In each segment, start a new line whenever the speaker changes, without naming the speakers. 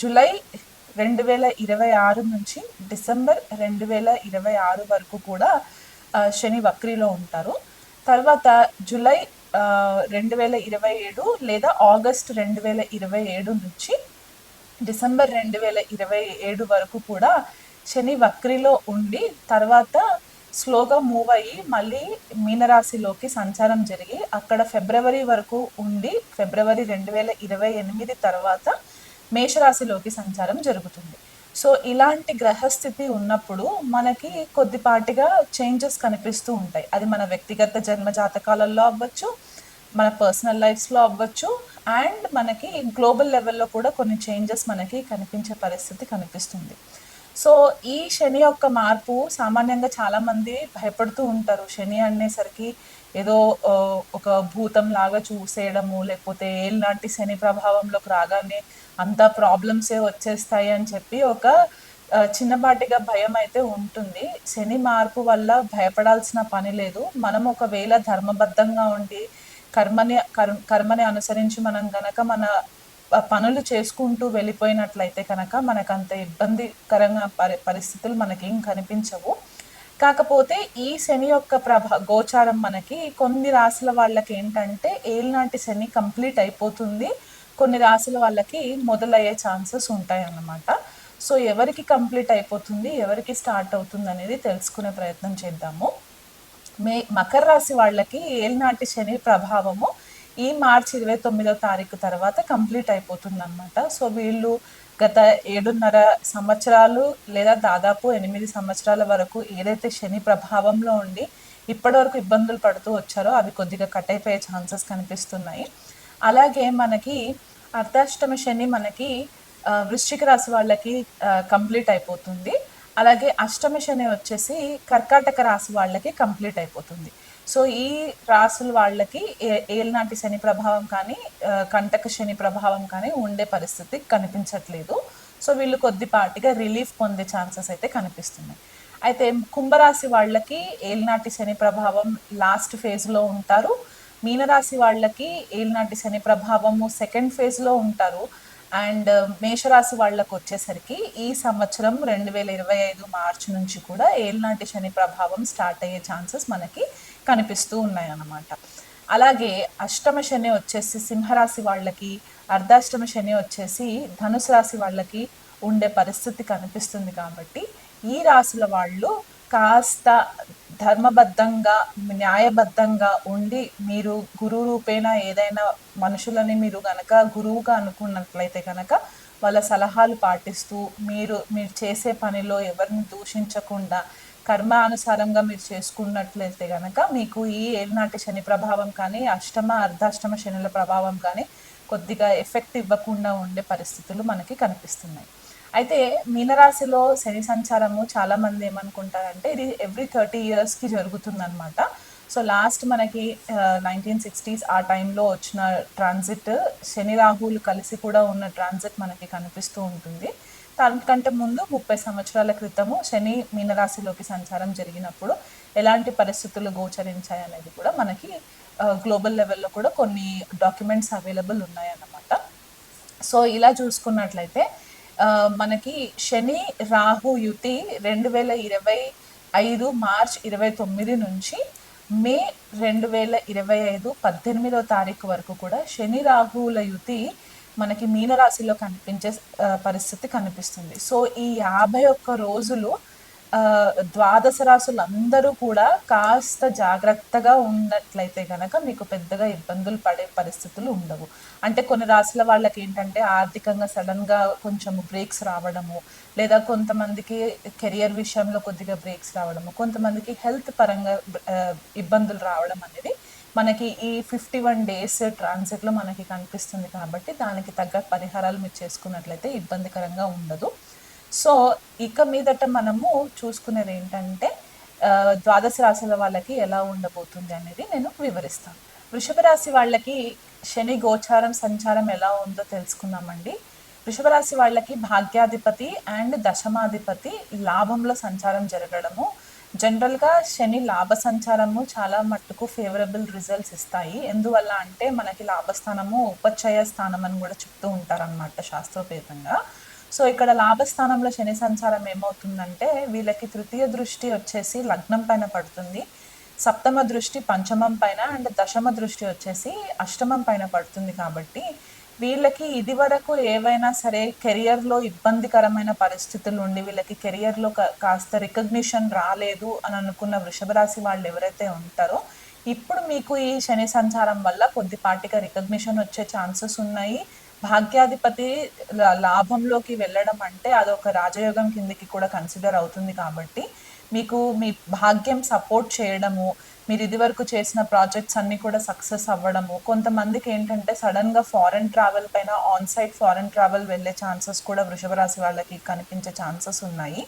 July రెండు వేల ఇరవై ఆరు నుంచి డిసెంబర్ రెండు వేల ఇరవై ఆరు వరకు కూడా శని వక్రీలో ఉంటారు. తర్వాత జూలై రెండు వేల ఇరవై ఏడు లేదా ఆగస్ట్ రెండు వేల ఇరవై ఏడు నుంచి డిసెంబర్ రెండు వేల ఇరవై ఏడు వరకు కూడా శని వక్రిలో ఉండి తర్వాత స్లోగా మూవ్ అయ్యి మళ్ళీ మీనరాశిలోకి సంచారం జరిగి అక్కడ ఫిబ్రవరి వరకు ఉండి ఫిబ్రవరి రెండు వేల ఇరవై ఎనిమిది తర్వాత మేషరాశిలోకి సంచారం జరుగుతుంది. సో ఇలాంటి గ్రహస్థితి ఉన్నప్పుడు మనకి కొద్దిపాటిగా చేంజెస్ కనిపిస్తూ ఉంటాయి. అది మన వ్యక్తిగత జన్మ జాతకాలలో అవ్వచ్చు మన పర్సనల్ లైఫ్స్లో అవ్వచ్చు అండ్ మనకి గ్లోబల్ లెవెల్లో కూడా కొన్ని చేంజెస్ మనకి కనిపించే పరిస్థితి కనిపిస్తుంది. సో ఈ శని యొక్క మార్పు సామాన్యంగా చాలామంది భయపడుతూ ఉంటారు. శని అనేసరికి ఏదో ఒక భూతం లాగా చూసేయడము లేకపోతే ఏలాంటి శని ప్రభావంలోకి రాగానే అంతా ప్రాబ్లమ్సే వచ్చేస్తాయి అని చెప్పి ఒక చిన్నపాటిగా భయం అయితే ఉంటుంది. శని మార్పు వల్ల భయపడాల్సిన పని లేదు. మనం ఒకవేళ ధర్మబద్ధంగా ఉండి కర్మని కర్మని అనుసరించి మనం గనక మన పనులు చేసుకుంటూ వెళ్ళిపోయినట్లయితే కనుక మనకు అంత ఇబ్బందికరంగా పరి పరిస్థితులు మనకేం కనిపించవు. కాకపోతే ఈ శని యొక్క ప్రభ గోచారం మనకి కొన్ని రాశుల వాళ్ళకి ఏంటంటే ఏలినాటి శని కంప్లీట్ అయిపోతుంది. కొన్ని రాశుల వాళ్ళకి మొదలయ్యే ఛాన్సెస్ ఉంటాయి అన్నమాట సో ఎవరికి కంప్లీట్ అయిపోతుంది ఎవరికి స్టార్ట్ అవుతుంది అనేది తెలుసుకునే ప్రయత్నం చేద్దాము. మే మకర రాశి వాళ్ళకి ఏలినాటి శని ప్రభావము ఈ మార్చి ఇరవై తొమ్మిదో తారీఖు తర్వాత కంప్లీట్ అయిపోతుంది అనమాట సో వీళ్ళు గత ఏడున్నర సంవత్సరాలు లేదా దాదాపు ఎనిమిది సంవత్సరాల వరకు ఏదైతే శని ప్రభావంలో ఉండి ఇప్పటివరకు ఇబ్బందులు పడుతూ వచ్చారో అవి కొద్దిగా కట్ అయిపోయే ఛాన్సెస్ కనిపిస్తున్నాయి. అలాగే మనకి అర్ధాష్టమి శని మనకి వృశ్చిక రాశి వాళ్ళకి కంప్లీట్ అయిపోతుంది. అలాగే అష్టమ శని వచ్చేసి కర్కాటక రాశి వాళ్ళకి కంప్లీట్ అయిపోతుంది. సో ఈ రాసుల వాళ్ళకి ఏలినాటి శని ప్రభావం కానీ కంటక శని ప్రభావం కానీ ఉండే పరిస్థితి కనిపించట్లేదు. సో వీళ్ళు కొద్దిపాటిగా రిలీఫ్ పొందే ఛాన్సెస్ అయితే కనిపిస్తున్నాయి. అయితే కుంభరాశి వాళ్ళకి ఏలినాటి శని ప్రభావం లాస్ట్ ఫేజ్లో ఉంటారు. మీనరాశి వాళ్ళకి ఏలినాటి శని ప్రభావము సెకండ్ ఫేజ్లో ఉంటారు. అండ్ మేషరాశి వాళ్ళకు వచ్చేసరికి ఈ సంవత్సరం రెండు వేల ఇరవై ఐదు మార్చి నుంచి కూడా ఏలినాటి శని ప్రభావం స్టార్ట్ అయ్యే ఛాన్సెస్ మనకి కనిపిస్తూ ఉన్నాయి అన్నమాట అలాగే అష్టమ శని వచ్చేసి సింహరాశి వాళ్ళకి అర్ధాష్టమ శని వచ్చేసి ధనుసు రాశి వాళ్ళకి ఉండే పరిస్థితి కనిపిస్తుంది కాబట్టి ఈ రాశుల వాళ్ళు కాస్త ధర్మబద్ధంగా న్యాయబద్ధంగా ఉండి మీరు గురువు రూపేణ ఏదైనా మనుషులని మీరు గనక గురువుగా అనుకున్నట్లయితే కనుక వాళ్ళ సలహాలు పాటిస్తూ మీరు మీరు చేసే పనిలో ఎవరిని దూషించకుండా కర్మ అనుసారంగా మీరు చేసుకున్నట్లయితే కనుక మీకు ఈ ఏలినాటి శని ప్రభావం కానీ అష్టమ అర్ధాష్టమ శనుల ప్రభావం కానీ కొద్దిగా ఎఫెక్ట్ ఇవ్వకుండా ఉండే పరిస్థితులు మనకి కనిపిస్తున్నాయి. అయితే మీనరాశిలో శని సంచారము చాలా మంది ఏమనుకుంటారంటే ఇది ఎవ్రీ థర్టీ ఇయర్స్కి జరుగుతుందనమాట సో లాస్ట్ మనకి నైన్టీన్ సిక్స్టీస్ ఆ టైంలో వచ్చిన ట్రాన్సిట్ శని రాహులు కలిసి కూడా ఉన్న ట్రాన్సిట్ మనకి కనిపిస్తూ ఉంటుంది. దానికంటే ముందు ముప్పై సంవత్సరాల క్రితము శని మీనరాశిలోకి సంచారం జరిగినప్పుడు ఎలాంటి పరిస్థితులు గోచరించాయి అనేది కూడా మనకి గ్లోబల్ లెవెల్లో కూడా కొన్ని డాక్యుమెంట్స్ అవైలబుల్ ఉన్నాయన్నమాట. సో ఇలా చూసుకున్నట్లయితే మనకి శని రాహు యుతి రెండు వేల ఇరవై ఐదు మార్చ్ ఇరవై తొమ్మిది నుంచి మే రెండు వేల ఇరవై ఐదు పద్దెనిమిదో తారీఖు వరకు కూడా శని రాహువుల యుతి మనకి మీనరాశిలో కనిపించే పరిస్థితి కనిపిస్తుంది. సో ఈ యాభై ఒక్క రోజులు ద్వాదశ రాసులందరూ కూడా కాస్త జాగ్రత్తగా ఉన్నట్లయితే కనుక మీకు పెద్దగా ఇబ్బందులు పడే పరిస్థితులు ఉండవు. అంటే కొన్ని రాశుల వాళ్ళకి ఏంటంటే ఆర్థికంగా సడన్గా కొంచెం బ్రేక్స్ రావడము లేదా కొంతమందికి కెరియర్ విషయంలో కొద్దిగా బ్రేక్స్ రావడము కొంతమందికి హెల్త్ పరంగా ఇబ్బందులు రావడం అనేది మనకి ఈ ఫిఫ్టీ వన్ డేస్ ట్రాన్సిట్లో మనకి కనిపిస్తుంది కాబట్టి దానికి తగ్గ పరిహారాలు మీరు చేసుకున్నట్లయితే ఇబ్బందికరంగా ఉండదు. సో ఇక మీదట మనము చూసుకునేది ఏంటంటే ద్వాదశ రాశుల వాళ్ళకి ఎలా ఉండబోతుంది అనేది నేను వివరిస్తాను. వృషభ రాశి వాళ్ళకి శని గోచారం సంచారం ఎలా ఉందో తెలుసుకుందామండి. వృషభ రాశి వాళ్ళకి భాగ్యాధిపతి అండ్ దశమాధిపతి లాభంలో సంచారం జరగడము జనరల్గా శని లాభ సంచారము చాలా మట్టుకు ఫేవరబుల్ రిజల్ట్స్ ఇస్తాయి. ఎందువల్ల అంటే మనకి లాభస్థానము ఉపచయ స్థానం అని కూడా చెప్తూ ఉంటారనమాట శాస్త్రోపేతంగా. సో ఇక్కడ లాభస్థానంలో శని సంచారం ఏమవుతుందంటే వీళ్ళకి తృతీయ దృష్టి వచ్చేసి లగ్నం పైన పడుతుంది. సప్తమ దృష్టి పంచమం పైన అండ్ దశమ దృష్టి వచ్చేసి అష్టమం పైన పడుతుంది కాబట్టి వీళ్ళకి ఇది వరకు ఏవైనా సరే కెరియర్లో ఇబ్బందికరమైన పరిస్థితులు ఉండి వీళ్ళకి కెరియర్లో కాస్త రికగ్నిషన్ రాలేదు అని అనుకున్న వృషభరాశి వాళ్ళు ఎవరైతే ఉంటారో ఇప్పుడు మీకు ఈ శని సంచారం వల్ల కొద్దిపాటిగా రికగ్నిషన్ వచ్చే ఛాన్సెస్ ఉన్నాయి. భాగ్యాధిపతి లా- లాభంలోకి వెళ్ళడం అంటే అదొక రాజయోగం కిందికి కూడా కన్సిడర్ అవుతుంది కాబట్టి మీకు మీ భాగ్యం సపోర్ట్ చేయడము మీరు ఇదివరకు చేసిన ప్రాజెక్ట్స్ అన్నీ కూడా సక్సెస్ అవ్వడము. కొంతమందికి ఏంటంటే సడన్గా ఫారెన్ ట్రావెల్ పైన ఆన్ సైట్ ఫారెన్ ట్రావెల్ వెళ్ళే ఛాన్సెస్ కూడా వృషభ రాశి వాళ్ళకి కనిపించే ఛాన్సెస్ ఉన్నాయి.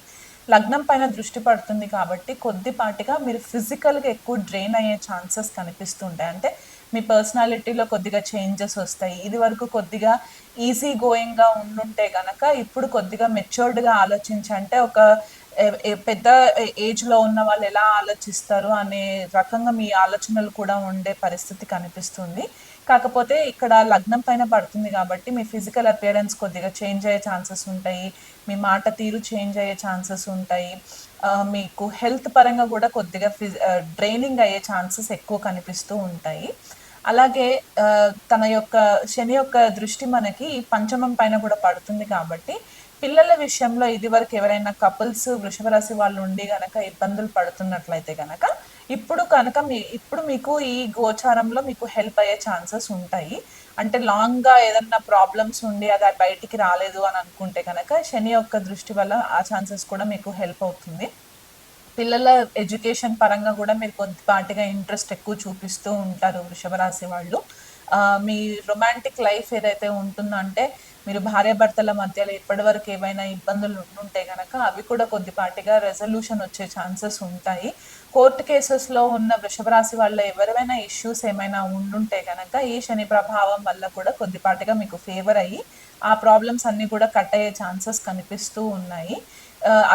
లగ్నం పైన దృష్టి పడుతుంది కాబట్టి కొద్దిపాటిగా మీరు ఫిజికల్గా ఎక్కువ డ్రైన్ అయ్యే ఛాన్సెస్ కనిపిస్తుంటాయి. అంటే మీ పర్సనాలిటీలో కొద్దిగా చేంజెస్ వస్తాయి. ఇది వరకు కొద్దిగా ఈజీ గోయింగ్గా ఉండుంటే గనక ఇప్పుడు కొద్దిగా మెచ్యూర్డ్గా ఆలోచించి అంటే ఒక పెద్ద ఏజ్లో ఉన్న వాళ్ళు ఎలా ఆలోచిస్తారు అనే రకంగా మీ ఆలోచనలు కూడా ఉండే పరిస్థితి కనిపిస్తుంది. కాకపోతే ఇక్కడ లగ్నం పైన పడుతుంది కాబట్టి మీ ఫిజికల్ అపియరెన్స్ కొద్దిగా చేంజ్ అయ్యే ఛాన్సెస్ ఉంటాయి. మీ మాట తీరు చేంజ్ అయ్యే ఛాన్సెస్ ఉంటాయి. మీకు హెల్త్ పరంగా కూడా కొద్దిగా ఫిజ్ డ్రైనింగ్ అయ్యే ఛాన్సెస్ ఎక్కువ కనిపిస్తూ ఉంటాయి. అలాగే తన యొక్క శని యొక్క దృష్టి మనకి పంచమం పైన కూడా పడుతుంది కాబట్టి పిల్లల విషయంలో ఇది వరకు ఎవరైనా కపుల్స్ వృషభ రాశి వాళ్ళు ఉండి గనక ఇబ్బందులు పడుతున్నట్లయితే గనక ఇప్పుడు కనుక మీ ఇప్పుడు మీకు ఈ గోచారంలో మీకు హెల్ప్ అయ్యే ఛాన్సెస్ ఉంటాయి. అంటే లాంగ్గా ఏదన్నా ప్రాబ్లమ్స్ ఉండి అది బయటికి రాలేదు అని అనుకుంటే కనుక శని యొక్క దృష్టి వల్ల ఆ ఛాన్సెస్ కూడా మీకు హెల్ప్ అవుతుంది. పిల్లల ఎడ్యుకేషన్ పరంగా కూడా మీరు కొద్దిపాటిగా ఇంట్రెస్ట్ ఎక్కువ చూపిస్తూ ఉంటారు వృషభ రాశి వాళ్ళు మీ రొమాంటిక్ లైఫ్ ఏదైతే ఉంటుందో అంటే మీరు భార్యాభర్తల మధ్యలో ఇప్పటివరకు ఏవైనా ఇబ్బందులు ఉంటే కనుక అవి కూడా కొద్దిపాటిగా రెజల్యూషన్ వచ్చే ఛాన్సెస్ ఉంటాయి. కోర్టు కేసెస్లో ఉన్న వృషభ రాశి వాళ్ళ ఎవరైనా ఇష్యూస్ ఏమైనా ఉండుంటే కనుక ఈ శని ప్రభావం వల్ల కూడా కొద్దిపాటిగా మీకు ఫేవర్ అయ్యి ఆ ప్రాబ్లమ్స్ అన్నీ కూడా కట్ అయ్యే ఛాన్సెస్ కనిపిస్తూ ఉన్నాయి.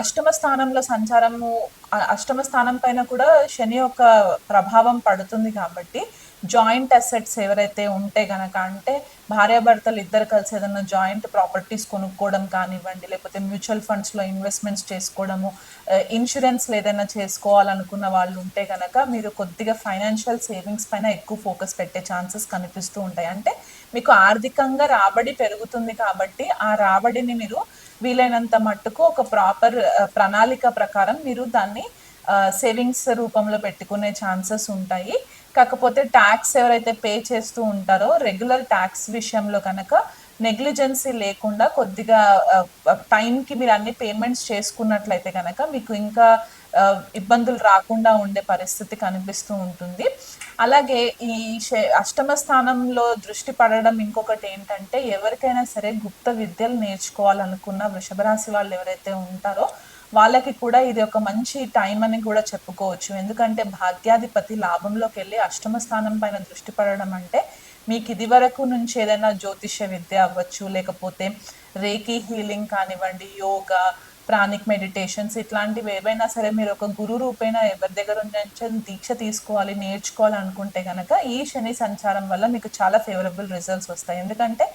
అష్టమ స్థానంలో సంచారము అష్టమ స్థానం పైన కూడా శని యొక్క ప్రభావం పడుతుంది కాబట్టి జాయింట్ అసెట్స్ ఎవరైతే ఉంటే గనక అంటే భార్యాభర్తలు ఇద్దరు కలిసి ఏదైనా జాయింట్ ప్రాపర్టీస్ కొనుక్కోవడం కానివ్వండి లేకపోతే మ్యూచువల్ ఫండ్స్లో ఇన్వెస్ట్మెంట్స్ చేసుకోవడము ఇన్సూరెన్స్ ఏదైనా చేసుకోవాలనుకున్న వాళ్ళు ఉంటే గనక మీరు కొద్దిగా ఫైనాన్షియల్ సేవింగ్స్ పైన ఎక్కువ ఫోకస్ పెట్టే ఛాన్సెస్ కనిపిస్తూ ఉంటాయి. అంటే మీకు ఆర్థికంగా రాబడి పెరుగుతుంది కాబట్టి ఆ రాబడిని మీరు వీలైనంత మట్టుకు ఒక ప్రాపర్ ప్రణాళిక ప్రకారం మీరు దాన్ని సేవింగ్స్ రూపంలో పెట్టుకునే ఛాన్సెస్ ఉంటాయి. కాకపోతే ట్యాక్స్ ఎవరైతే పే చేస్తూ ఉంటారో రెగ్యులర్ ట్యాక్స్ విషయంలో కనుక నెగ్లిజెన్సీ లేకుండా కొద్దిగా టైంకి మీరు అన్ని పేమెంట్స్ చేసుకున్నట్లయితే కనుక మీకు ఇంకా ఇబ్బందులు రాకుండా ఉండే పరిస్థితి కనిపిస్తూ ఉంటుంది. అలాగే ఈ శ- అష్టమ స్థానంలో దృష్టి పడడం ఇంకొకటి ఏంటంటే ఎవరికైనా సరే గుప్త విద్యలు నేర్చుకోవాలనుకున్న వృషభరాశి వాళ్ళు ఎవరైతే ఉంటారో వాళ్ళకి కూడా ఇది ఒక మంచి టైం అని కూడా చెప్పుకోవచ్చు. ఎందుకంటే భాగ్యాధిపతి లాభంలోకి వెళ్ళి అష్టమ స్థానం పైన దృష్టి పడడం అంటే మీకు ఇది వరకు నుంచి ఏదైనా జ్యోతిష్య విద్య అవ్వచ్చు లేకపోతే రేకీ హీలింగ్ కానివ్వండి యోగా ప్రాణిక్ మెడిటేషన్స్ ఇట్లాంటివి ఏవైనా సరే మీరు ఒక గురు రూపేణ ఎవరి దగ్గర నుంచి దీక్ష తీసుకోవాలి నేర్చుకోవాలి అనుకుంటే కనుక ఈ శని సంచారం వల్ల మీకు చాలా ఫేవరబుల్ రిజల్ట్స్ వస్తాయి. ఎందుకంటే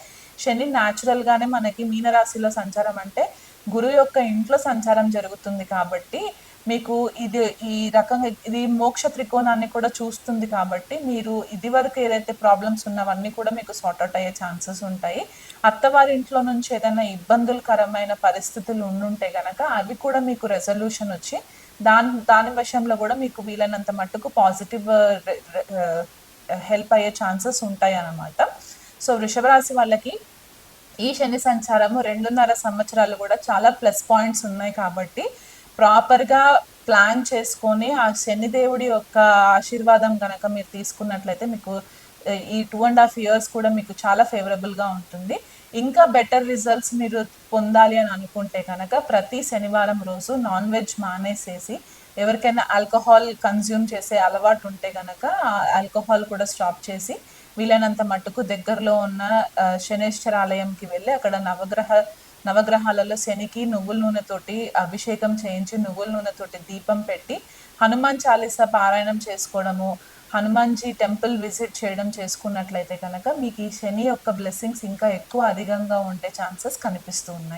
శని న్యాచురల్గానే మనకి మీనరాశిలో సంచారం అంటే గురువు యొక్క ఇంట్లో సంచారం జరుగుతుంది కాబట్టి మీకు ఇది ఈ రకంగా ఇది మోక్ష త్రికోణాన్ని కూడా చూస్తుంది కాబట్టి మీరు ఇది వరకు ఏదైతే ప్రాబ్లమ్స్ ఉన్నవన్నీ కూడా మీకు సార్ట్అవుట్ అయ్యే ఛాన్సెస్ ఉంటాయి. అత్తవారి ఇంట్లో నుంచి ఏదైనా ఇబ్బందులకరమైన పరిస్థితులు ఉండుంటే కనుక అవి కూడా మీకు రెజల్యూషన్ వచ్చి దాని దాని విషయంలో కూడా మీకు వీలైనంత మట్టుకు పాజిటివ్ హెల్ప్ uh, uh, అయ్యే ఛాన్సెస్ ఉంటాయి అన్నమాట సో వృషభ రాశి వాళ్ళకి ఈ శని సంచారము రెండున్నర సంవత్సరాలు కూడా చాలా ప్లస్ పాయింట్స్ ఉన్నాయి కాబట్టి ప్రాపర్గా ప్లాన్ చేసుకొని ఆ శనిదేవుడి యొక్క ఆశీర్వాదం కనుక మీరు తీసుకున్నట్లయితే మీకు ఈ టూ అండ్ హాఫ్ ఇయర్స్ కూడా మీకు చాలా ఫేవరబుల్గా ఉంటుంది. ఇంకా బెటర్ రిజల్ట్స్ మీరు పొందాలి అని అనుకుంటే కనుక ప్రతి శనివారం రోజు నాన్ వెజ్ మానేసేసి ఎవరికైనా ఆల్కహాల్ కన్జ్యూమ్ చేసే అలవాటు ఉంటే కనుక ఆల్కహాల్ కూడా స్టాప్ చేసి వీలైనంత మట్టుకు దగ్గరలో ఉన్న శనేశ్వర ఆలయంకి వెళ్ళి అక్కడ నవగ్రహ నవగ్రహాలలో శనికి నువ్వుల నూనెతోటి అభిషేకం చేయించి నువ్వుల నూనెతోటి దీపం పెట్టి హనుమాన్ చాలీసా పారాయణం చేసుకోవడము హనుమాన్జీ టెంపుల్ విజిట్ చేయడం చేసుకున్నట్లయితే కనుక మీకు ఈ శని యొక్క బ్లెస్సింగ్స్ ఇంకా ఎక్కువ అధికంగా ఉండే ఛాన్సెస్ కనిపిస్తూ ఉన్నాయి.